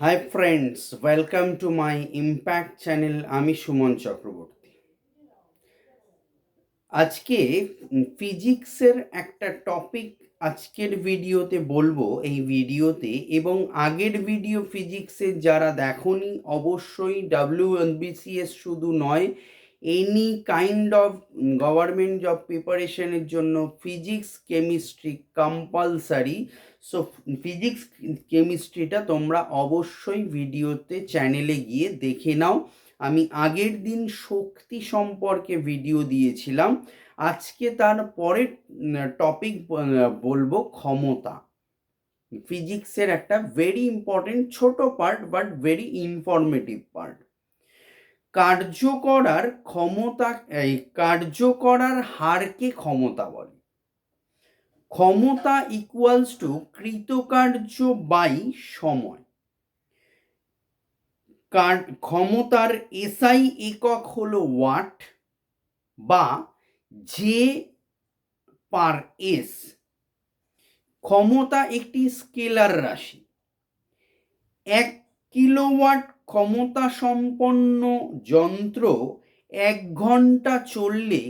Hi friends welcome to my impact channel আমি সুমন চক্রবর্তী। আজকে ফিজিক্সের একটা টপিক আজকের ভিডিওতে বলব, এই ভিডিওতে এবং আগের ভিডিও ফিজিক্সের যারা দেখনি, অবশ্যই ডাব্লিউ বিসিএস শুধু নয় any kind of government job প্রিপারেশনের জন্য physics chemistry compulsory so physics কেমিস্ট্রিটা তোমরা অবশ্যই ভিডিওতে চ্যানেলে গিয়ে দেখে নাও। আমি আগের দিন শক্তি সম্পর্কে ভিডিও দিয়েছিলাম। আজকে তার পরের টপিক বলব ক্ষমতা। ফিজিক্সের একটা ভেরি ইম্পর্টেন্ট ছোট part but very informative part কার্য করার ক্ষমতা, এই কার্য করার হারকে ক্ষমতা বলে। ক্ষমতা ইকুয়ালস টু কৃতকার্য বাই সময়। ক্ষমতার এসআই একক হলো ওয়াট বা জে পার এস ক্ষমতা একটি স্কেলার রাশি। এক কিলোওয়াট ক্ষমতা সম্পন্ন যন্ত্র এক ঘণ্টা চললে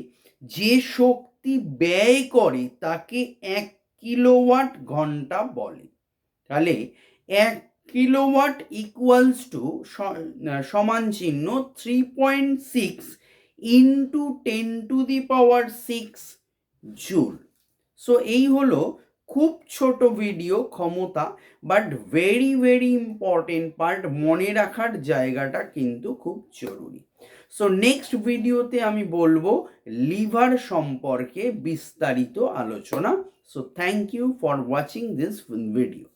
যে শক্তি ব্যয় করে তাকে এক কিলোওয়াট ঘণ্টা বলে। তাহলে এক কিলোওয়াট ইকুয়ালস টু সমান চিহ্ন three point six into ten to the power six joule so এই হলো খুব ছোট ভিডিও ক্ষমতা but very very important part মনে রাখার জায়গাটা কিন্তু খুব জরুরি। সো নেক্সট ভিডিওতে আমি বলব লিভার সম্পর্কে বিস্তারিত আলোচনা। So thank you for watching this video